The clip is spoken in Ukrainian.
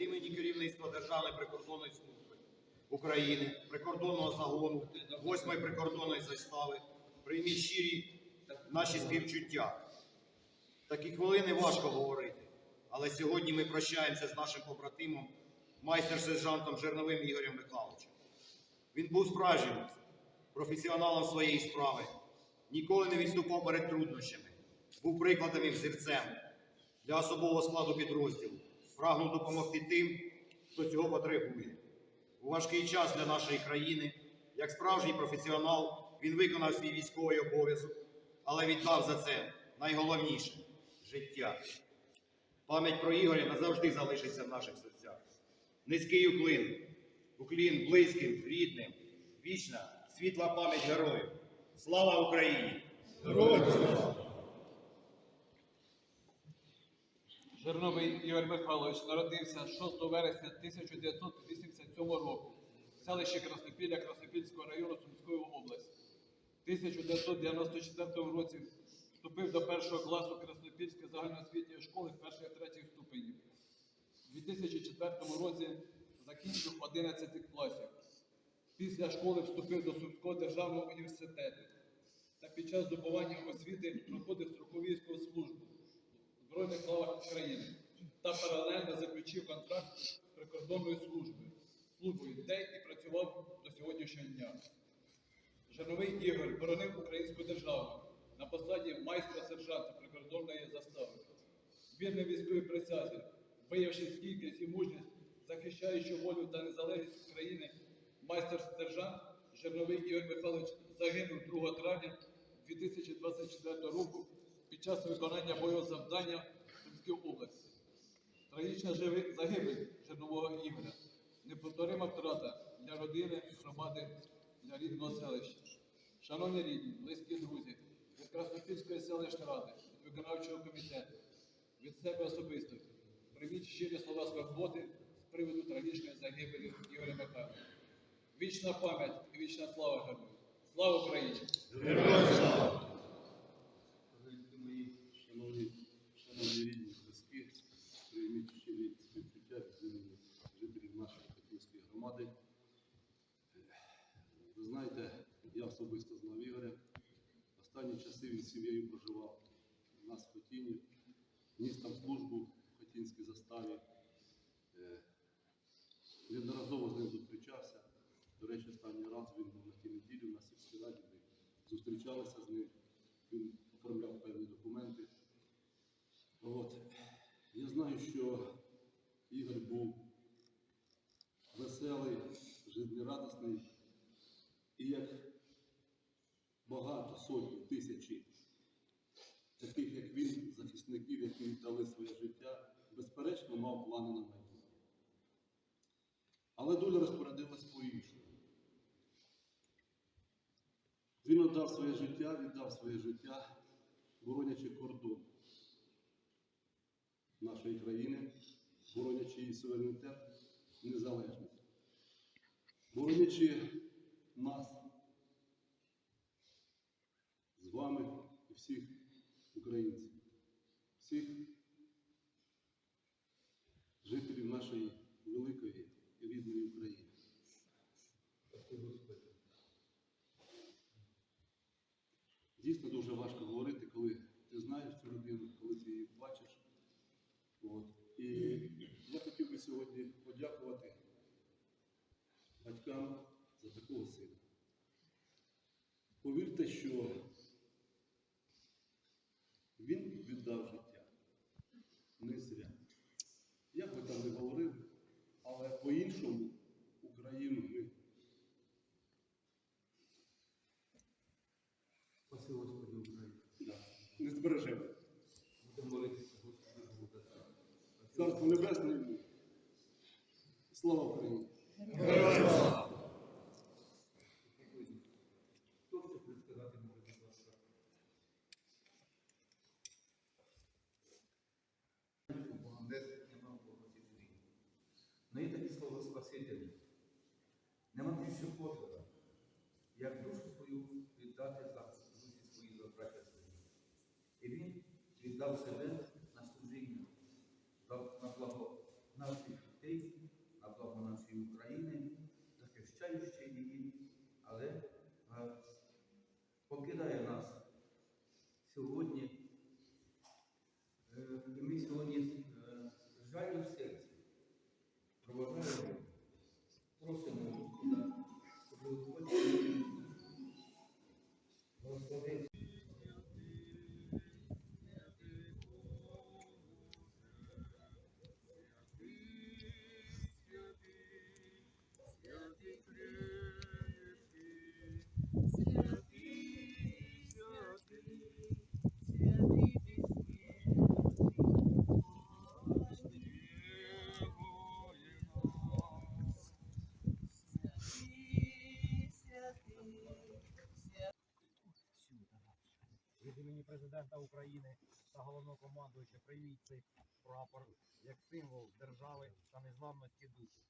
Імені керівництва Державної прикордонної служби України, прикордонного загону, 8-ї прикордонної застави, прийміть щирі наші співчуття. Такі хвилини важко говорити, але сьогодні ми прощаємося з нашим побратимом, майстер-сержантом Жерновим Ігорем Михайловичем. Він був справжнім професіоналом своєї справи, ніколи не відступав перед труднощами, був прикладом і взірцем для особового складу підрозділу, прагнув допомогти тим, хто цього потребує. У важкий час для нашої країни, як справжній професіонал, він виконав свій військовий обов'язок, але віддав за це найголовніше життя. Пам'ять про Ігоря назавжди залишиться в наших серцях. Низький уклін, уклін близьким, рідним, вічна, світла пам'ять героїв. Слава Україні! Жирновий Ігор Михайлович народився 6 вересня 1987 року в селищі Краснопілля Краснопільського району Сумської області. В 1994 році вступив до першого класу Краснопільської загальноосвітньої школи перших третіх ступенів. У 2004 році закінчив 11 класів. Після школи вступив до Сумського державного університету та під час здобування освіти проходив строкову військову службу Збройних силах України та паралельно заключив контракт з прикордонною службою, службою, де і працював до сьогоднішнього дня. Жирновий Ігор боронив українську державу на посаді майстра сержанта прикордонної застави. Вірний військовій присязі, виявивши стійкість і мужність, захищаючи волю та незалежність України, майстер-сержант Жирновий Ігор Михайлович загинув 2 травня 2024 року під час виконання бойового завдання в Сумській області. Трагічна загибель Жирнового Ігоря, неповторима втрата для родини, громади, для рідного селища. Шановні рідні, близькі друзі, від Краснопільської селищної ради, від виконавчого комітету, від себе особисто, прийміть щирі слова скорботи з приводу трагічної загибелі Ігоря Михайловича. Вічна пам'ять і вічна слава герою. Слава Україні! Дорогі мої шановні, шановні рідні близькі, прийміть щирі співчуття від імені жителів нашої Хотівської громади. Ви знаєте, я особисто знав Ігоря. Останні часи він сім'єю проживав у нас в Хотіні, ніс там службу в Хотінській заставі. Е, Неодноразово з ним зустрічався. До речі, останній раз він був на тій неділі на сільській раді. Ми зустрічалися з ним. Він оформляв певні документи. От. Я знаю, що Ігор був веселий, жизнерадісний і як багато сотні, тисячі таких, як він, захисників, які віддали своє життя, безперечно, мав плани на майбутнє. Але доля розпорядилась по-іншому. Він віддав своє життя, віддав своє життя, боронячи кордон нашої країни, боронячи її суверенітет, незалежність, боронячи нас з вами і всіх українців, всіх жителів нашої великої і рідної України. Дійсно дуже важко говорити, коли ти знаєш цю людину, коли ти її бачиш. От. І я хотів би сьогодні подякувати батькам за такого сина. Повірте, що він віддав життя. Не зря. Як би там не говорив, але по-іншому Україну ми Спаси Господи Україну. да, не збережемо. Будемо молитися, Господи, Царство Небесне. Слава Україні! Спасителя. Нема більше подвига, як душу свою віддати за друзі свої за браття свої. І він віддав себе на служіння, на благо наших дітей, на благо нашої України, захищаючи її, але покидає. Президента України та головнокомандуюча прийміть цей прапор як символ держави та незламності духу.